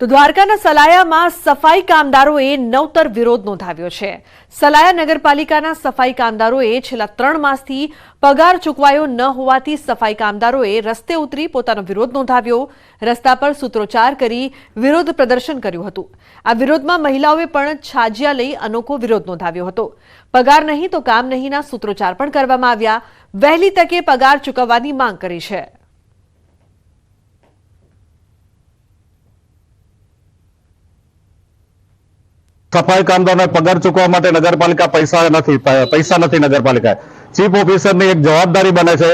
તો દ્વારકાના સલાયામાં સફાઈ કામદારોએ નવતર વિરોધ નોંધાવ્યો છે. સલાયા નગરપાલિકાના સફાઈ કામદારોએ છેલ્લા ત્રણ માસથી પગાર ચૂકવાયો ન હોવાથી સફાઈ કામદારોએ રસ્તે ઉતરી પોતાનો વિરોધ નોંધાવ્યો. રસ્તા પર સૂત્રોચ્ચાર કરી વિરોધ પ્રદર્શન કર્યું હતું. આ વિરોધમાં મહિલાઓએ પણ છાજિયા લઈ અનોખો વિરોધ નોંધાવ્યો હતો. પગાર નહીં તો કામ નહીંના સૂત્રોચ્ચાર પણ કરવામાં આવ્યા. વહેલી તકે પગાર ચૂકવવાની માંગ કરી છે. સફાઈ કામદારોને પગાર ચૂકવા માટે નગરપાલિકા પૈસા નથી પૈસા નથી નગરપાલિકાએ. ચીફ ઓફિસરની એક જવાબદારી બને છે.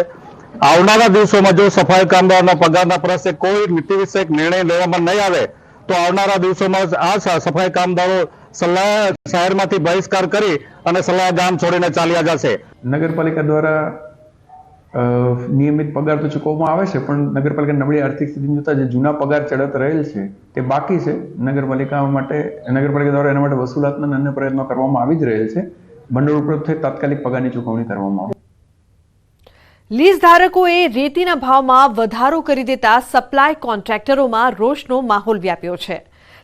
આવનારા દિવસોમાં જો સફાઈ કામદારોના પગારના પ્રશ્ને કોઈ નીતિ વિષયક નિર્ણય લેવામાં નહીં આવે, તો આવનારા દિવસોમાં આ સફાઈ કામદારો સલાહ શહેરમાંથી બહિષ્કાર કરી અને સલાહ ગામ છોડીને ચાલ્યા જશે. નગરપાલિકા દ્વારા નિયમિત પગાર તો ચૂકવવામાં આવે છે, પણ નગરપાલિકા નબળી આર્થિક સ્થિતિ જોતા જે જૂના પગાર ચડત રહેલ છે, તે બાકી છે. નગરપાલિકા માટે, નગરપાલિકા દ્વારા એના માટે વસૂલાતના અન્ય પ્રયત્નો કરવામાં આવી જ રહેલ છે. ભંડોળ ઉપલબ્ધ થઈ તાત્કાલિક પગારની ચૂકવણી કરવામાં આવે. લીઝ ધારકોએ રેતીના ભાવમાં વધારો કરી દેતા સપ્લાય કોન્ટ્રાક્ટરોમાં રોષનો માહોલ વ્યાપ્યો છે.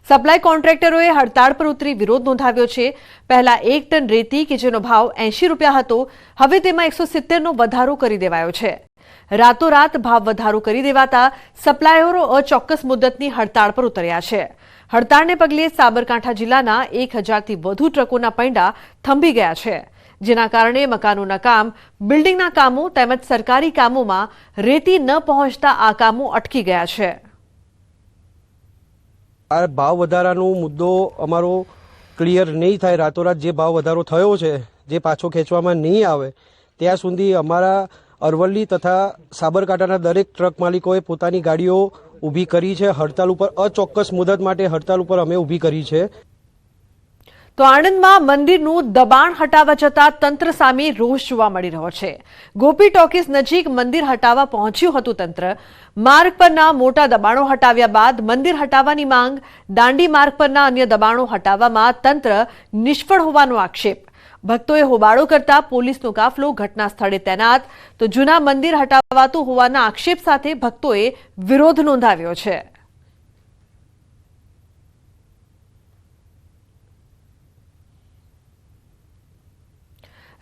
સપ્લાય કોન્ટ્રાક્ટરોએ હડતાળ પર ઉતરી વિરોધ નોંધાવ્યો છે. પહેલા એક ટન રેતી, કે જેનો ભાવ એંશી રૂપિયા હતો, હવે તેમાં એકસો સિત્તેરનો વધારો કરી દેવાયો છે. રાતોરાત ભાવ વધારો કરી દેવાતા સપ્લાયરો અચોક્કસ મુદ્દતની હડતાળ પર ઉતર્યા છે. હડતાળને પગલે સાબરકાંઠા જિલ્લાના એક હજારથી વધુ ટ્રકોના પૈંડા થંભી ગયા છે. જેના કારણે મકાનોના કામ, બિલ્ડિંગના કામો તેમજ સરકારી કામોમાં રેતી ન પહોંચતા આ કામો અટકી ગયા છે. આ ભાવ વધારાનો મુદ્દો અમારો ક્લિયર નહીં થાય રાતોરાત જે ભાવ વધારો થયો છે, જે પાછો ખેંચવામાં નહીં આવે, ત્યાં સુધી અમારા અરવલ્લી તથા સાબરકાંઠાના દરેક ટ્રક માલિકોએ પોતાની ગાડીઓ ઊભી કરી છે. હડતાલ ઉપર અચોક્કસ મુદત માટે હડતાલ ઉપર અમે ઊભી કરી છે. તો આણંદમાં મંદિરનું દબાણ હટાવવા જતા તંત્ર સામે રોષ જોવા મળી રહ્યો છે. ગોપી ટોકીસ નજીક મંદિર હટાવવા પહોંચ્યું હતું તંત્ર. માર્ગ પરના મોટા દબાણો હટાવ્યા બાદ મંદિર હટાવવાની માંગ, દાંડી માર્ગ પરના અન્ય દબાણો હટાવવામાં તંત્ર નિષ્ફળ હોવાનો આક્ષેપ. ભક્તોએ હોબાળો કરતા પોલીસનો કાફલો ઘટના સ્થળે તૈનાત. તો જૂના મંદિર હટાવાતું હોવાના આક્ષેપ સાથે ભક્તોએ વિરોધ નોંધાવ્યો છે.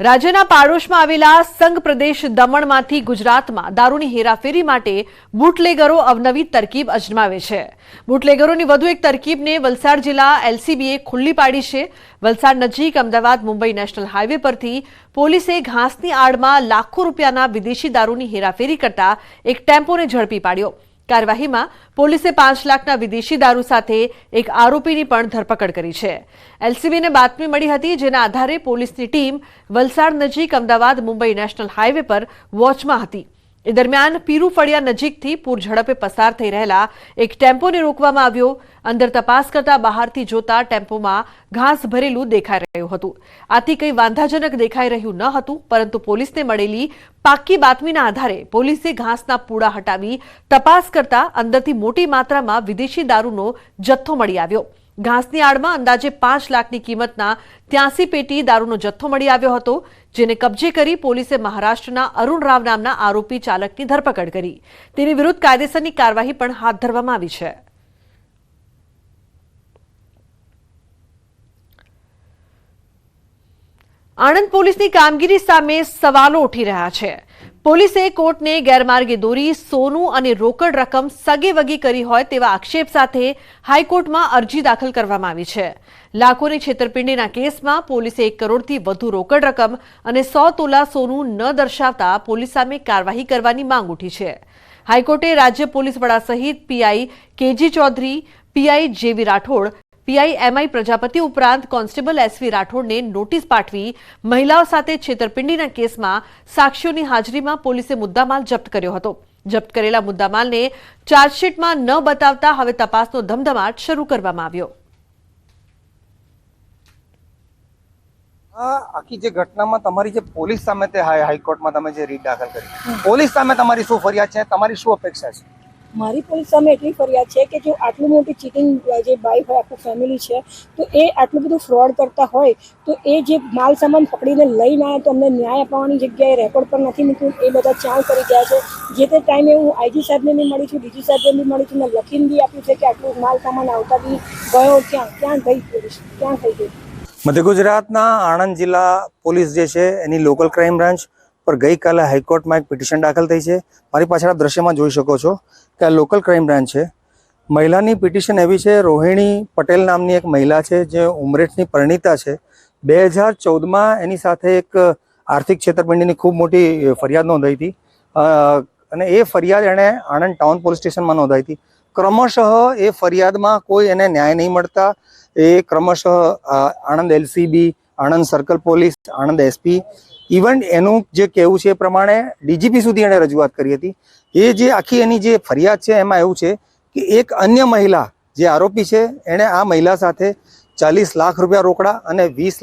રાજ્યના પાડોશમાં આવેલા સંઘ પ્રદેશ દમણમાંથી ગુજરાતમાં દારૂની હેરાફેરી માટે બુટલેગરો અવનવી તરકીબ અજમાવે છે. બુટલેગરોની વધુ એક તરકીબને વલસાડ જિલ્લા એલસીબીએ ખુલ્લી પાડી છે. વલસાડ નજીક અમદાવાદ મુંબઈ નેશનલ હાઈવે પરથી પોલીસે ઘાસની આડમાં લાખો રૂપિયાના વિદેશી દારૂની હેરાફેરી કરતા એક ટેમ્પોને ઝડપી પાડ્યો. કાર્યવાહીમાં પોલીસે પાંચ લાખના વિદેશી દારૂ સાથે એક આરોપીની પણ ધરપકડ કરી છે. એલસીબીને બાતમી મળી હતી જેના આધારે પોલીસની ટીમ વલસાડ નજીક અમદાવાદ મુંબઈ નેશનલ હાઈવે પર વોચમાં હતી. એ દરમિયાન પીરુ ફળિયા નજીકથી પૂર ઝડપે પસાર થઈ રહેલા એક ટેમ્પોને રોકવામાં આવ્યો. અંદર તપાસ કરતા બહારથી જોતા ટેમ્પોમાં ઘાસ ભરેલું દેખાઈ રહ્યું હતું. આથી કંઈ વાંધાજનક દેખાઈ રહ્યું ન હતું, પરંતુ પોલીસને મળેલી પાકી બાતમીના આધારે પોલીસે ઘાસના પૂડા હટાવી તપાસ કરતા અંદરથી મોટી માત્રામાં વિદેશી દારૂનો જથ્થો મળી આવ્યો. ઘાસની આડમાં અંદાજે પાંચ લાખની કિંમતના ત્યાંસી પેટી દારૂનો જથ્થો મળી આવ્યો હતો, જેને કબજે કરી પોલીસે મહારાષ્ટ્રના અરુણ રાવ નામના આરોપી ચાલકની ધરપકડ કરી. તેની વિરુદ્ધ કાયદેસરની કાર્યવાહી પણ હાથ ધરવામાં આવી છે. આણંદ પોલીસની કામગીરી સામે સવાલો ઉઠી રહ્યા છે. પોલીસે કોર્ટને ગેરમાર્ગે દોરી સોનું અને રોકડ રકમ સગે વગી કરી હોય તેવા આક્ષેપ સાથે હાઈકોર્ટમાં અરજી દાખલ કરવામાં આવી છે. લાખોની છેતરપિંડીના કેસમાં પોલીસે એક કરોડથી વધુ રોકડ રકમ અને સો તોલા સોનું ન દર્શાવતા પોલીસ સામે કાર્યવાહી કરવાની માંગ ઉઠી છે. હાઈકોર્ટે રાજ્ય પોલીસ વડા સહિત પીઆઈ કેજી ચૌધરી, પીઆઈ જેવી રાઠોડ પીઆઈ એમઆઈ પ્રજાપતિ ઉપરાંત કોન્સ્ટેબલ એસવી રાઠોડને નોટિસ પાઠવી મહિલાઓ સાથે છેતરપિંડીના કેસમાં સાક્ષીઓની હાજરીમાં પોલીસે મુદ્દામાલ જપ્ત કર્યો હતો. જપ્ત કરેલા મુદ્દામાલને ચાર્જશીટમાં ન બતાવતા હવે તપાસનો ધમધમાટ શરૂ કરવામાં આવ્યો. આખી જે ઘટનામાં તમારી જે પોલીસ સામે તે હાઈ હાઈકોર્ટમાં તમે જે રીટ દાખલ કરી. પોલીસ સામે તમારી શું ફરિયાદ છે? તમારી શું અપેક્ષા છે? મારી પોલીસ સામે એટલી ફરિયાદ છે કે જો આટલું મોટી ચીટિંગ જે બાઈક હોય આખું ફેમિલી છે, તો એ આટલું બધું ફ્રોડ કરતા હોય, તો એ જે માલ સામાન પકડીને લઈને આવ્યા તો અમને ન્યાય અપાવવાની જગ્યાએ રેકોર્ડ પર નથી મૂક્યું, એ બધા ચાલ કરી ગયા છે. જે તે ટાઈમે હું આઈજી સાહેબને બી મળી છું ડીજી સાહેબને બી મળી છું, મેં લખીને બી આપ્યું છે કે આટલું માલ સામાન આવતા બી ગયો, ક્યાં ક્યાં ગઈ પોલીસ, ક્યાં થઈ ગઈ? મધ્ય ગુજરાતના આણંદ જિલ્લા પોલીસ જે છે, એની લોકલ ક્રાઇમ બ્રાન્ચ પર ગઈકાલે હાઈકોર્ટમાં એક પિટિશન દાખલ થઈ છે. મારી પાછળ આપ દ્રશ્યમાં જોઈ શકો છો. કે આ લોકલ ક્રાઇમ બ્રાન્ચ છે. મહિલાની પિટિશન એવી છે, રોહિણી પટેલ નામની એક મહિલા છે, જે ઉમરેઠની પરિણીતા છે. બે હજાર ચૌદમાં એની સાથે એક આર્થિક છેતરપિંડીની ખૂબ મોટી ફરિયાદ નોંધાઈ હતી. અને એ ફરિયાદ એણે આણંદ ટાઉન પોલીસ સ્ટેશનમાં નોંધાઈ હતી. ક્રમશઃ એ ફરિયાદમાં કોઈ એને ન્યાય નહીં મળતા. એ ક્રમશઃ Anand LCB, Anand circle police, Anand SP. Even એનું જે કહેવું છે એ પ્રમાણે ડીજીપી સુધી એણે રજૂઆત કરી હતી. એ જે આખી એની જે ફરિયાદ છે, એમાં એવું છે કે એક અન્ય મહિલા જે આરોપી છે, એણે આ મહિલા સાથે ચાલીસ લાખ રૂપિયા રોકડા અને વીસ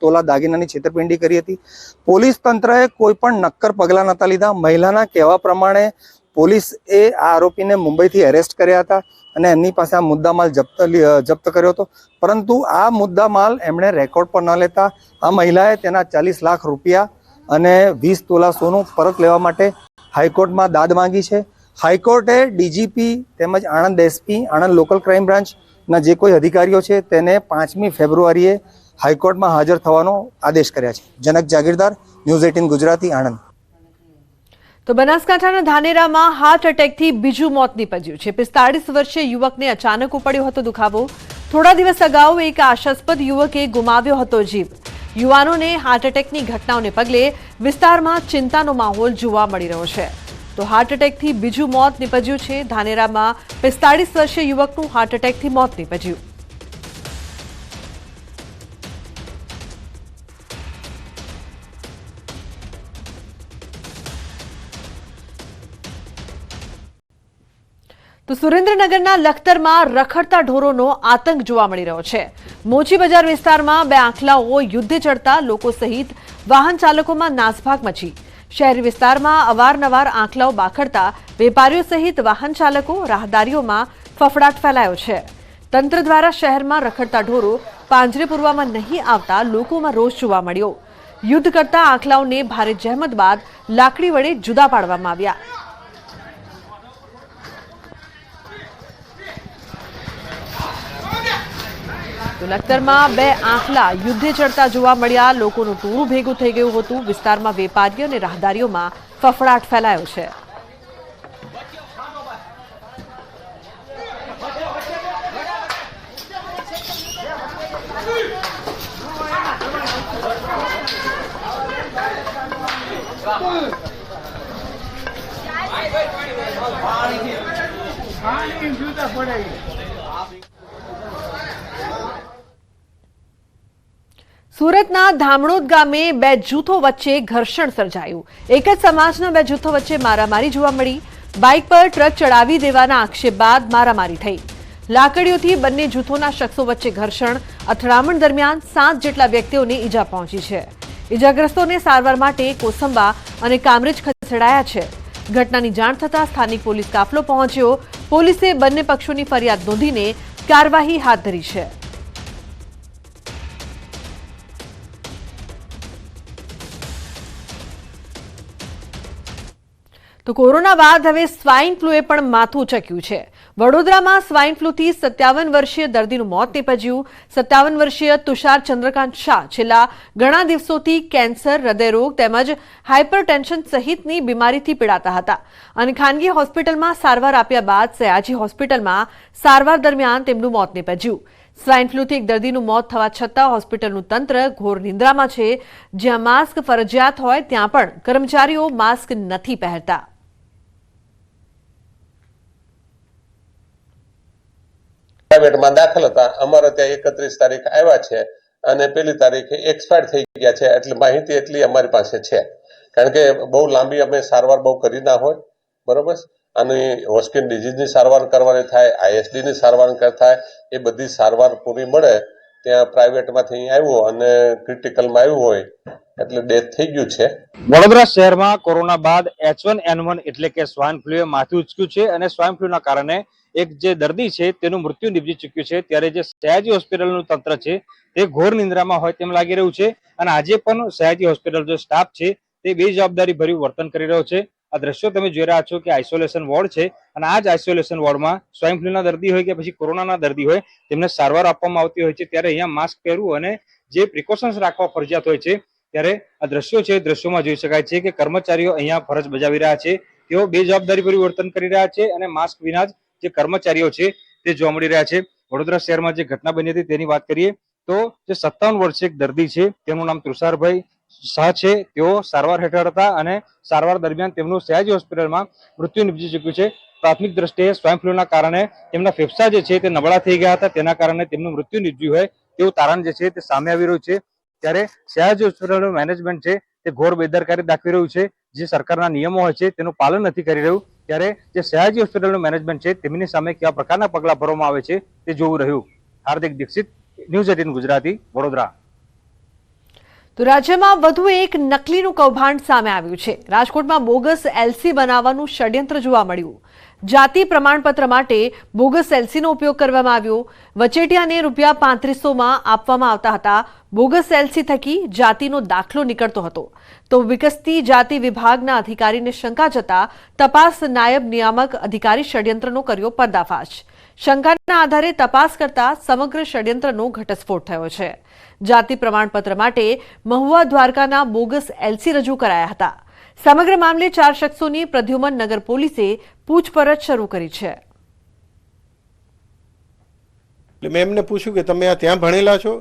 તોલા દાગીનાની છેતરપિંડી કરી હતી. પોલીસ તંત્રએ કોઈ પણ નક્કર પગલાં નહોતા લીધા. મહિલાના કહેવા પ્રમાણે પોલીસ એ આ આરોપીને મુંબઈથી એરેસ્ટ કર્યા હતા અને એમની પાસે આ મુદ્દામાલ જપ્ત જપ્ત કર્યો હતો. પરંતુ આ મુદ્દામાલ એમણે રેકોર્ડ પર ન લેતા આ મહિલાએ તેના ચાલીસ લાખ રૂપિયા અને વીસ તોલા સોનું પરત લેવા માટે હાઈકોર્ટમાં દાદ માંગી છે. હાઈકોર્ટે ડીજીપી તેમજ Anand SP, Anand local crime બ્રાન્ચના જે કોઈ અધિકારીઓ છે તેને પાંચમી ફેબ્રુઆરીએ હાઈકોર્ટમાં હાજર થવાનો આદેશ કર્યા છે. Janak Jagirdar, news eighteen Gujarati, Anand. તો બનાસકાંઠાના ધાનેરામાં હાર્ટ એટેકથી બીજું મોત નીપજ્યું છે. પિસ્તાળીસ વર્ષીય યુવકને અચાનક ઉપડ્યો હતો દુખાવો. થોડા દિવસ અગાઉ એક આશાસ્પદ યુવકે ગુમાવ્યો હતો જીવ. યુવાનોને હાર્ટ ઘટનાઓને પગલે વિસ્તારમાં ચિંતાનો માહોલ જોવા મળી રહ્યો છે. તો હાર્ટ એટેકથી બીજું મોત નીપજ્યું છે. ધાનેરામાં પિસ્તાળીસ વર્ષીય યુવકનું હાર્ટ મોત નીપજ્યું. તો સુરેન્દ્રનગરના લખતરમાં રખડતા ઢોરોનો આતંક જોવા મળી રહ્યો છે. મોચી બજાર વિસ્તારમાં બે આંખલાઓ યુદ્ધ ચડતા લોકો સહિત વાહન ચાલકોમાં નાસભાગ મચી. શહેરી વિસ્તારમાં અવારનવાર આંખલાઓ બાખડતા વેપારીઓ સહિત વાહન ચાલકો રાહદારીઓમાં ફફડાટ ફેલાયો છે. તંત્ર દ્વારા શહેરમાં રખડતા ઢોરો પાંજરે પૂરવામાં નહીં આવતા લોકોમાં રોષ જોવા મળ્યો. યુદ્ધ કરતા આંખલાઓને ભારે જહેમત બાદ લાકડી વડે જુદા પાડવામાં આવ્યા. તો લખતરમાં બે આંખલા યુદ્ધે ચડતા જોવા મળ્યા. લોકોનું ટોળું ભેગું થઈ ગયું હતું. વિસ્તારમાં વેપારીઓ અને રાહદારીઓમાં ફફડાટ ફેલાયો છે. સુરતના ધામણોદ ગામે બે જૂથો વચ્ચે ઘર્ષણ સર્જાયું. એક જ સમાજના બે જૂથો વચ્ચે મારામારી જોવા મળી. બાઇક પર ટ્રક ચડાવી દેવાના આક્ષેપ બાદ મારામારી થઈ. લાકડીઓથી બંને જૂથોના શખ્સો વચ્ચે ઘર્ષણ. અથડામણ દરમિયાન સાત જેટલા વ્યક્તિઓને ઈજા પહોંચી છે. ઈજાગ્રસ્તોને સારવાર માટે કોસંબા અને કામરેજ ખસેડાયા છે. ઘટનાની જાણ થતાં સ્થાનિક પોલીસ કાફલો પહોંચ્યો. પોલીસે બંને પક્ષોની ફરિયાદ નોંધીને કાર્યવાહી હાથ ધરી છે. તો કોરોના બાદ હવે સ્વાઇન ફ્લુએ પણ માથું ચક્યું છે. વડોદરામાં સ્વાઇન ફ્લુથી સત્યાવન વર્ષીય દર્દીનું મોત નીપજ્યું. સત્તાવન વર્ષીય તુષાર ચંદ્રકાંત શાહ છેલ્લા ઘણા દિવસોથી કેન્સર, હૃદયરોગ તેમજ હાઇપરટેન્શન સહિતની બીમારીથી પીડાતા હતા. અને ખાનગી હોસ્પિટલમાં સારવાર આપ્યા બાદ સયાજી હોસ્પિટલમાં સારવાર દરમિયાન તેમનું મોત નીપજ્યું. સ્વાઇન ફ્લુથી એક દર્દીનું મોત થવા છતાં હોસ્પિટલનું તંત્ર ઘોર નિંદ્રામાં છે. જ્યાં માસ્ક ફરજિયાત હોય ત્યાં પણ કર્મચારીઓ માસ્ક નથી પહેરતા. પ્રાઇવેટમાં દાખલ હતા. અમારે ત્યાં એકત્રીસ તારીખ આવ્યા છે અને પેલી તારીખે એક્સપાયર થઈ ગયા છે, એટલે માહિતી એટલી અમારી પાસે છે. કારણ કે બહુ લાંબી અમે સારવાર બહુ કરી ના હોય, બરોબર? અને હોસ્કિન ડિઝીઝની સારવાર કરવાની થાય આઈએસડીની સારવાર થાય, એ બધી સારવાર પૂરી મળે ત્યાં પ્રાઇવેટમાંથી અહીં આવ્યો અને ક્રિટિકલમાં આવ્યું હોય, એટલે ડેથ થઈ ગયું છે. વડોદરા શહેરમાં કોરોના બાદ એચ વન એન વન એટલે કે સ્વાઇન ફ્લુએ માથું ઉચક્યું છે અને સ્વાઇન ફ્લુના કારણે એક જે દર્દી છે, તેનું મૃત્યુ નિપજી ચૂક્યું છે. ત્યારે જે સયાજી હોસ્પિટલનું તંત્ર છે, તે ઘોર નિંદ્રામાં હોય તેમ લાગી રહ્યું છે. અને આજે પણ સયાજી હોસ્પિટલ જે સ્ટાફ છે, તે બે જવાબદારી ભર્યું વર્તન કરી રહ્યો છે. આ દ્રશ્યો તમે જોઈ રહ્યા છો કે આઇસોલેશન વોર્ડ છે. અને આ જ આઇસોલેશન વોર્ડમાં સ્વાઇન ફ્લૂના દર્દી હોય કે પછી કોરોનાના દર્દી હોય, તેમને સારવાર આપવામાં આવતી હોય છે. ત્યારે અહીંયા માસ્ક પહેરવું અને જે પ્રિકોશન્સ રાખવા ફરજિયાત હોય છે, ત્યારે આ દ્રશ્યો છે દ્રશ્યોમાં જોઈ શકાય છે કે કર્મચારીઓ અહીંયા ફરજ બજાવી રહ્યા છે. તેઓ બે જવાબદારી ભર્યું વર્તન કરી રહ્યા છે અને માસ્ક વિના જ જે કર્મચારીઓ છે તે જોવા મળી રહ્યા છે. વડોદરા શહેરમાં જે ઘટના બની હતી તેની વાત કરીએ તો જે સત્તાવન વર્ષીય એક દર્દી છે, તેમનું નામ તુષારભાઈ શાહ છે. તેઓ સારવાર હેઠળ હતા અને સારવાર દરમિયાન તેમનું સયાજી હોસ્પિટલમાં મૃત્યુ નિપજી ચૂક્યું છે. પ્રાથમિક દ્રષ્ટિએ સ્વાઇન ફ્લૂના કારણે તેમના ફેફસા જે છે તે નબળા થઈ ગયા હતા. તેના કારણે તેમનું મૃત્યુ નિપજ્યું હોય તેવું તારણ જે છે તે સામે આવી રહ્યું છે. ત્યારે સયાજી હોસ્પિટલનું મેનેજમેન્ટ છે તે ઘોર બેદરકારી દાખવી રહ્યું છે. જે સરકારના નિયમો હોય છે તેનું પાલન નથી કરી રહ્યું. ત્યારે જે સયાજી હોસ્પિટલનું મેનેજમેન્ટ છે, તેમની સામે કયા પ્રકારના પગલાં ભરવામાં આવે છે, તે જોવું રહ્યું. Hardik Dixit, news eighteen Gujarati, Vadodara. તો રાજ્યમાં વધુ એક નકલીનું કૌભાંડ સામે આવ્યું છે. રાજકોટમાં બોગસ એલસી બનાવવાનું ષડયંત્ર જોવા મળ્યું. જાતિ પ્રમાણપત્ર માટે બોગસ એલસીનો ઉપયોગ કરવામાં આવ્યો. વચેટિયાને રૂપિયા પાંત્રીસોમાં આપવામાં આવતા હતા. બોગસ એલસી થકી જાતિનો દાખલો નીકળતો હતો. તો વિકસતી જાતિ વિભાગના અધિકારીને શંકા જતા તપાસ નાયબ નિયામક અધિકારી ષડયંત્રનો કર્યો પર્દાફાશ. શંકાના આધારે તપાસ કરતા સમગ્ર ષડયંત્રનો ઘટસ્ફોટ થયો છે. જાતિ પ્રમાણપત્ર માટે મહુવા દ્વારકાના બોગસ એલસી રજૂ કરાયા હતા. સમગ્ર મામલે ચાર શખ્સોની પ્રદ્યુમન નગર પોલીસે પૂછપરછ શરૂ કરી છે. એટલે મેં એમને પૂછ્યું કે તમે આ ત્યાં ભણેલા છો?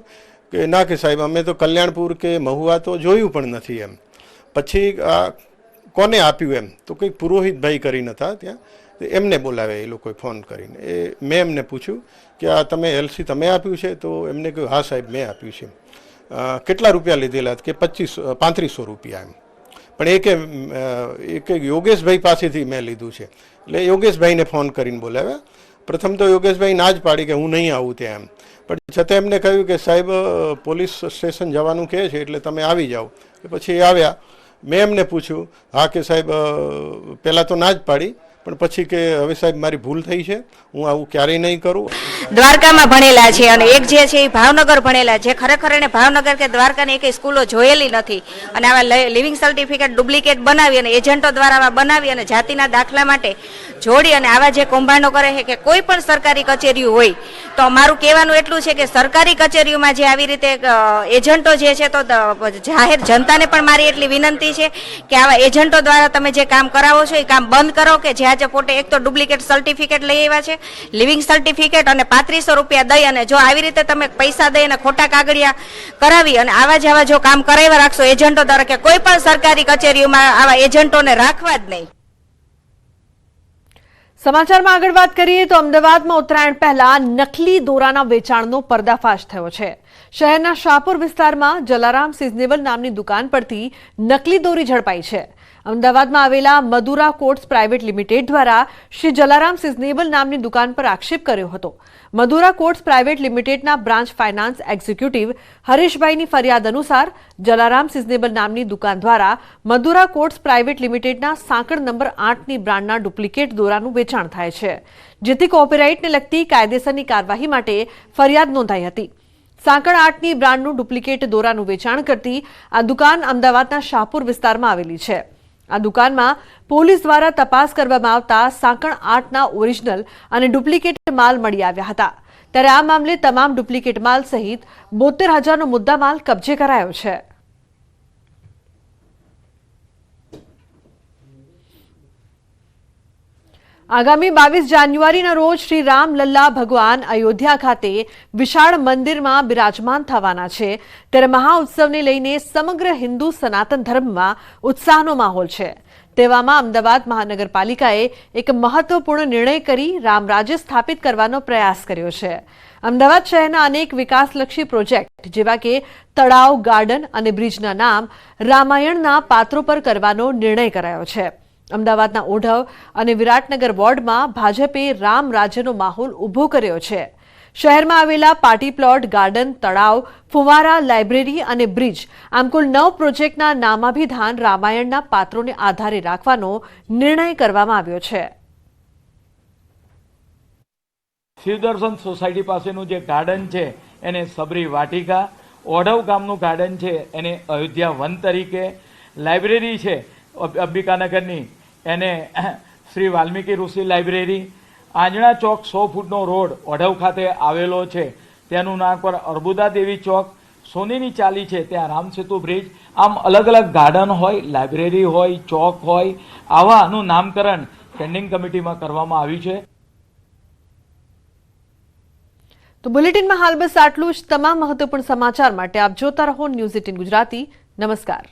કે ના કે સાહેબ, અમે તો કલ્યાણપુર કે મહુવા તો જોયું પણ નથી એમ. પછી આ કોને આપ્યું એમ? તો કંઈક પુરોહિતભાઈ કરીને હતા ત્યાં. એમને બોલાવે એ લોકોએ ફોન કરીને. એ મેં એમને પૂછ્યું કે આ તમે એલસી તમે આપ્યું છે? તો એમને કહ્યું, હા સાહેબ, મેં આપ્યું છે. કેટલા રૂપિયા લીધેલા કે પચીસ પાંત્રીસો રૂપિયા એમ. પણ એ કે એક યોગેશભાઈ પાસેથી મેં લીધું છે. એટલે યોગેશભાઈને ફોન કરીને બોલાવ્યા. પ્રથમ તો યોગેશભાઈ ના જ પાડી કે હું નહીં આવું ત્યાં એમ. પણ છતાં એમને કહ્યું કે સાહેબ પોલીસ સ્ટેશન જવાનું કહે છે એટલે તમે આવી જાઓ. પછી આવ્યા. મેં એમને પૂછ્યું, હા કે સાહેબ પહેલાં તો ના જ પાડી. પણ પછી કે હવે સાહેબ મારી ભૂલ થઈ છે, હું આવું ક્યારેય નહીં કરું. દ્વારકામાં ભણેલા છે અને એક જે છે એ ભાવનગર ભણેલા છે. ખરેખર એને ભાવનગર કે દ્વારકાની એક સ્કૂલો જોયેલી નથી. અને આવા લિવિંગ સર્ટિફિકેટ ડુપ્લિકેટ બનાવી અને એજન્ટો દ્વારા બનાવી અને જાતિના દાખલા માટે જોડી અને આવા જે કૌભાંડો કરે છે કે કોઈ પણ સરકારી કચેરીઓ હોય, તો મારું કહેવાનું એટલું છે કે સરકારી કચેરીઓમાં જે આવી રીતે એજન્ટો જે છે તો જાહેર જનતાને પણ મારી એટલી વિનંતી છે કે આવા એજન્ટો દ્વારા તમે જે કામ કરાવો છો એ કામ બંધ કરો કે જ્યાં જે પોતે એક તો ડુપ્લિકેટ સર્ટિફિકેટ લઈ આવ્યા છે, લિવિંગ સર્ટિફિકેટ અને પાંત્રીસો રૂપિયા દઈ અને જો આવી રીતે તમે પૈસા દઈ અને ખોટા કાગળિયા કરાવી અને આવા જ જો કામ કરાવ્યા રાખશો, એજન્ટો દ્વારા કે કોઈ પણ સરકારી કચેરીઓમાં આવા એજન્ટોને રાખવા જ નહીં. સમાચારમાં આગળ વાત કરીએ તો અમદાવાદમાં ઉત્તરાયણ પહેલા નકલી દોરાના વેચાણનો પર્દાફાશ થયો છે. શહેરના શાહપુર વિસ્તારમાં જલારામ સિઝનેબલ નામની દુકાન પરથી નકલી દોરી ઝડપાઈ છે. અમદાવાદમાં આવેલા મદુરા કોટ્સ પ્રાઇવેટ લિમિટેડ દ્વારા શ્રી જલારામ સિઝનેબલ નામની દુકાન પર આક્ષેપ કર્યો હતો. મધુરા કોટ્સ પ્રાઇવેટ લિમિટેડના બ્રાન્ચ ફાઇનાન્સ એક્ઝિક્યુટિવ હરીશભાઈની ફરિયાદ અનુસાર જલારામ સિઝનેબલ નામની દુકાન દ્વારા મધુરા કોટ્સ પ્રાઇવેટ લિમિટેડના સાંકળ નંબર આઠની બ્રાન્ડના ડુપ્લિકેટ દોરાનું વેચાણ થાય છે, જેથી કોપીરાઇટને લગતી કાયદેસરની કાર્યવાહી માટે ફરિયાદ નોંધાઈ હતી. સાંકળ આઠની બ્રાન્ડનું ડુપ્લિકેટ દોરાનું વેચાણ કરતી આ દુકાન અમદાવાદના શાહપુર વિસ્તારમાં આવેલી છે. આ દુકાનમાં પોલીસ દ્વારા તપાસ કરવામાં આવતા સાંકળ આઠના ઓરિજિનલ અને ડુપ્લિકેટ માલ મળી આવ્યા હતા. ત્યારે આ મામલે તમામ ડુપ્લિકેટ માલ સહિત બોતેર હજારનો મુદ્દામાલ કબજે કરાયો છે. આગામી બાવીસ જાન્યુઆરીના રોજ શ્રી રામલલ્લા ભગવાન અયોધ્યા ખાતે વિશાળ મંદિરમાં બિરાજમાન થવાના છે. ત્યારે મહાઉત્સવને લઈને સમગ્ર હિન્દુ સનાતન ધર્મમાં ઉત્સાહનો માહોલ છે. તેવામાં અમદાવાદ મહાનગરપાલિકાએ એક મહત્વપૂર્ણ નિર્ણય કરી રામરાજ્ય સ્થાપિત કરવાનો પ્રયાસ કર્યો છે. અમદાવાદ શહેરના અનેક વિકાસલક્ષી પ્રોજેક્ટ જેવા કે તળાવ, ગાર્ડન અને બ્રિજના નામ રામાયણના પાત્રો પર કરવાનો નિર્ણય કરાયો છે. અમદાવાદના ઓઢવ અને વિરાટનગર વોર્ડમાં ભાજપે રામ રાજ્યનો માહોલ ઊભો કર્યો છે. શહેરમાં આવેલા પાર્ટી પ્લોટ, ગાર્ડન, તળાવ, ફુવારા, લાઇબ્રેરી અને બ્રિજ આમ કુલ નવ પ્રોજેક્ટના નામાભિધાન રામાયણના પાત્રોને આધારે રાખવાનો નિર્ણય કરવામાં આવ્યો છે. શિવદર્શન સોસાયટી પાસેનું જે ગાર્ડન છે, એને સબરી વાટિકા, ઓઢવ ગામનું ગાર્ડન છે, એને અયોધ્યા વન તરીકે, લાઇબ્રેરી છે અબ- અંબિકાનગરની એને શ્રી વાલ્મીકી ઋષિ લાઇબ્રેરી આંજણા ચોક સો ફૂટનો રોડ ઓઢવ ખાતે આવેલો છે. તેનું નામ પર અર્બુદા દેવી ચોક. સોનીની ચાલી છે ત્યાં રામસેતુ બ્રિજ. આમ અલગ અલગ ગાર્ડન હોય, લાઇબ્રેરી હોય, ચોક હોય આવાનું નામકરણ સ્ટેન્ડિંગ કમિટીમાં કરવામાં આવ્યું છે. તો બુલેટિનમાં હાલ બસ આટલું જ. તમામ મહત્વપૂર્ણ સમાચાર માટે આપ જોતા રહો ન્યૂઝ એટીન ગુજરાતી. નમસ્કાર.